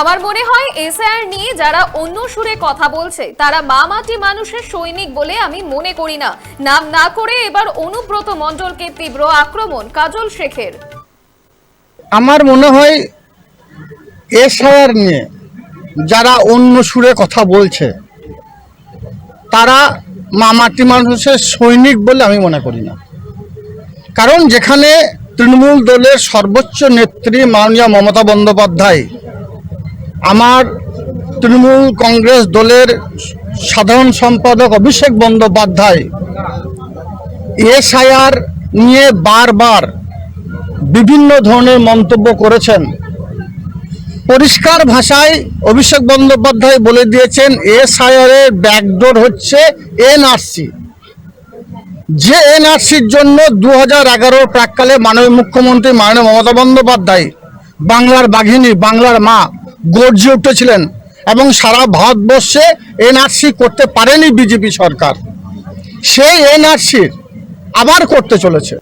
আমার মনে হয় এসআইআর নিয়ে যারা অন্য সুরে কথা বলছে, তারা মা মাটি মানুষের সৈনিক বলে আমি মনে করি না। নাম না করে এবার অনুব্রত মণ্ডলকে তীব্র আক্রমণ, কাজল শেখের। আমার মনে হয় এসআইআর নিয়ে যারা অন্য সুরে কথা বলছে, তারা মামাটি মানুষের সৈনিক বলে আমি মনে করি না। কারণ যেখানে তৃণমূল দলের সর্বোচ্চ নেত্রী মাননীয় মমতা বন্দ্যোপাধ্যায় আমার তৃণমূল কংগ্রেস দলের সাধারণ সম্পাদক অভিষেক বন্দ্যোপাধ্যায় এসআইআর নিয়ে বারবার বিভিন্ন ধরনের মন্তব্য করেছেন। পরিষ্কার ভাষায় অভিষেক বন্দ্যোপাধ্যায় বলে দিয়েছেন, এসআইআর এর ব্যাকডোর হচ্ছে এনআরসি। যে এনআরসির জন্য দু হাজার এগারোর প্রাককালে মাননীয় মুখ্যমন্ত্রী মাননীয় মমতা বন্দ্যোপাধ্যায়, বাংলার বাঘিনী, বাংলার মা গর্জে উঠেছিলেন এবং সারা ভারতবর্ষে এনআরসি করতে পারেনি বিজেপি সরকার। সেই এনআরসির আবার করতে চলেছে।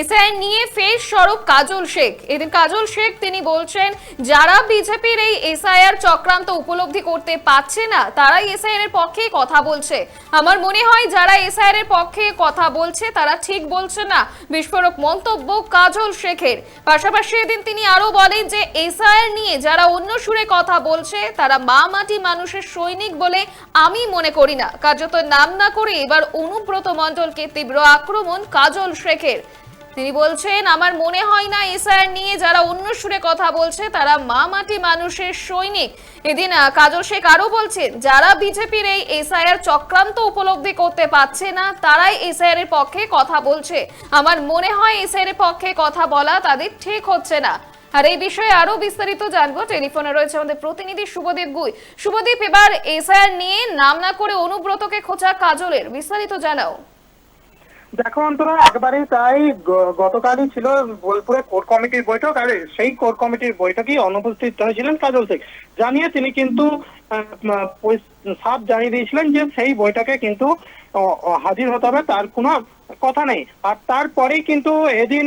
এসআইআর নিয়ে ফের স্বরূপ কাজল শেখ। এদিন কাজল শেখ তিনি বলছেন, যারা বিজেপির এই এসআইআর চক্রান্ত উপলব্ধি করতে পারছে না, তারাই এসআইআর এর পক্ষে কথা বলছে। আমার মনে হয় যারা এসআইআর এর পক্ষে কথা বলছে, তারা ঠিক বলছে না। বিস্ফোরক মন্তব্য কাজল শেখের। পাশাপাশি এদিন তিনি আরও বলেন যে, এসআইআর নিয়ে যারা অন্য সুরে কথা বলছে, তারা মা মাটি মানুষের সৈনিক বলে আমি মনে করি না। কার্যত নাম না করে এবার অনুব্রত মণ্ডলকে তীব্র আক্রমণ কাজল শেখের। তিনি বলছেন, আমার মনে হয় না এসআইআর নিয়ে যারা অন্য সুরে কথা বলছে, তারা মা মাটি মানুষের সৈনিক। এদিন কাজল শেখ আরও বলছেন, যারা বিজেপির এই এসআইআর চক্রান্ত উপলব্ধি করতে পারছে না, তারাই এসআইআর এর পক্ষে কথা বলছে। আমার মনে হয় এসআইআর এর পক্ষে কথা বলা তাদের ঠিক হচ্ছে না। আর এই বিষয়ে আরও বিস্তারিত জানব। টেলিফোনে রয়েছে আমাদের প্রতিনিধি শুভদীপ গুই। শুভদীপ, এবার এসআইআর নিয়ে নাম না করে অনুব্রতকে খোঁচা কাজলের। বিস্তারিত জানাও। দেখো অন্তরা, একবারেই তাই গতকালই ছিল বোলপুরে কোর কমিটির বৈঠক, আর সেই কোর কমিটির বৈঠকেই অনুপস্থিত হয়েছিলেন কাজল শেখ। জানিয়ে তিনি কিন্তু সাফ জানিয়ে দিয়েছিলেন যে সেই বইটাকে কিন্তু হাজির হতে হবে তার কোনো কথা নেই। আর তারপরেই কিন্তু এদিন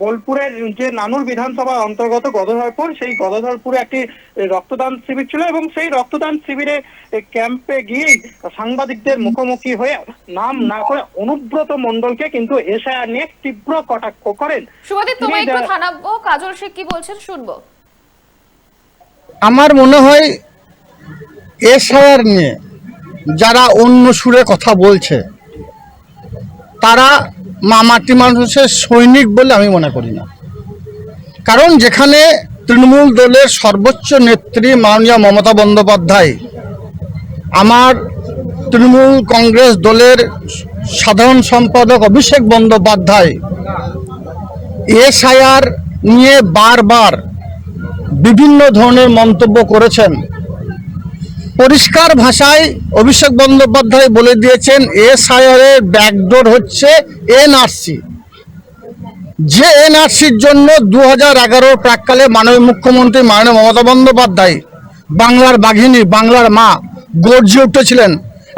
বোলপুরের যে নানুর বিধানসভা অন্তর্গত গদধরপুর সেই গদধরপুরে একটি রক্তদান শিবির ছিল এবং সেই রক্তদান শিবিরে ক্যাম্পে গিয়ে সাংবাদিকদের মুখোমুখি হয়ে নাম না করে অনুব্রত মন্ডলকে কিন্তু এসআইআর নিয়ে তীব্র কটাক্ষ করেন। শুভদীপ তোমায় একটু থানাবো কাজল শেখ কি বলছেন শুনব। আমার মনে হয় এসআইআর নিয়ে যারা অন্য সুরে কথা বলছে, তারা মামাটি মানুষের সৈনিক বলে আমি মনে করি না। কারণ যেখানে তৃণমূল দলের সর্বোচ্চ নেত্রী মাননীয় মমতা বন্দ্যোপাধ্যায়, আমার তৃণমূল কংগ্রেস দলের সাধারণ সম্পাদক অভিষেক বন্দ্যোপাধ্যায় এসআইআর নিয়ে বারবার বিভিন্ন ধরনের মন্তব্য করেছেন। পরিষ্কার ভাষায় অভিষেক বন্দ্যোপাধ্যায় বলে দিয়েছেন, এসআইআর এর ব্যাকডোর হচ্ছে এনআরসি। যে এনআরসির জন্য দু হাজার এগারোর প্রাককালে মাননীয় মুখ্যমন্ত্রী মাননীয় মমতা বন্দ্যোপাধ্যায় বাংলার বাঘিনী, বাংলার মা গর্জে উঠেছিলেন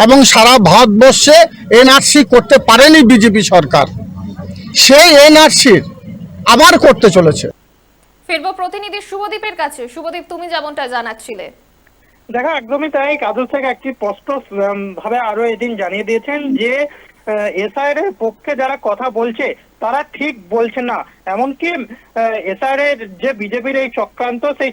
এবং সারা ভারতবর্ষে এনআরসি করতে পারেনি বিজেপি সরকার। সেই এনআরসির আবার করতে চলেছে। ফিরবো প্রতিনিধি শুভদীপের কাছে। শুভদীপ, তুমি যেমনটা জানাচ্ছিলে। দেখো, একদমই তাই। কাজল শেখ একটি স্পষ্ট ভাবে আরও এদিন জানিয়ে দিয়েছেন যে এসআইআর এর পক্ষে যারা কথা বলছে, তারা ঠিক বলছে না। এমনকি এসআইআর এর যে বিজেপির এই চক্রান্ত, সেই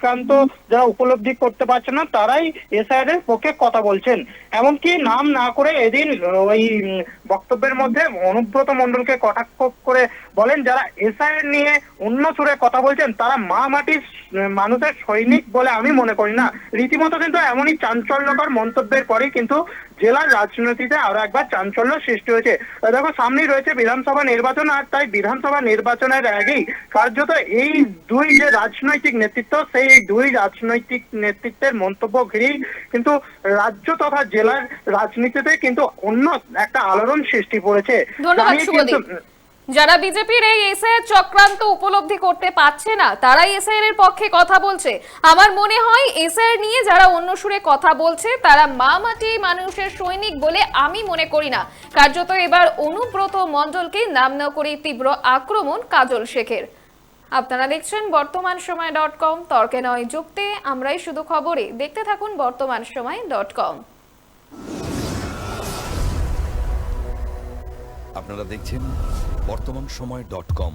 চক্রান্ত যারা উপলব্ধি করতে পারছে না, তারাই এসআইআর এর পক্ষে কথা বলছেন। এমনকি নাম না করে এদিন ওই বক্তব্যের মধ্যে অনুব্রত মন্ডলকে কটাক্ষ করে বলেন, যারা এসআইআর নিয়ে অন্য সুরে কথা বলছেন, তারা মা মাটির মানুষের সৈনিক বলে আমি মনে করি না। রীতিমতো কিন্তু এমনই চাঞ্চল্যকর মন্তব্যের পরেই কিন্তু জেলার রাজনীতিতে আরও একবার চাঞ্চল্য সৃষ্টি হয়েছে। দেখো সামনেই রয়েছে বিধানসভা নির্বাচন আর তাই বিধানসভা নির্বাচনের আগেই কার্যত এই দুই যে রাজনৈতিক নেতৃত্ব সেই দুই রাজনৈতিক নেতৃত্বের মন্তব্য ঘিরেই কিন্তু রাজ্য তথা জেলার রাজনীতিতে কিন্তু অন্য একটা আলোড়ন সৃষ্টি পড়েছে যারা বিজেপির এই এসআইআর চক্রান্ত উপলব্ধি করতে পারছে না, তারাই এসআইআর এর পক্ষে কথা বলছে। আমার মনে হয় এসআইআর নিয়ে যারা অন্য সুরে কথা বলছে, তারা মা মাটি মানুষের সৈনিক বলে আমি মনে করি না। কার্যত এবার অনুব্রত মণ্ডলকে নাম না করে তীব্র আক্রমণ কাজল শেখের। আপনারা দেখছেন বর্তমান সময় ডট কম, তর্কে নয় যুক্তে, আমরাই শুধু খবরে। দেখতে থাকুন বর্তমান সময় ডট কম। আপনারা দেখছেন বর্তমান সময় ডট কম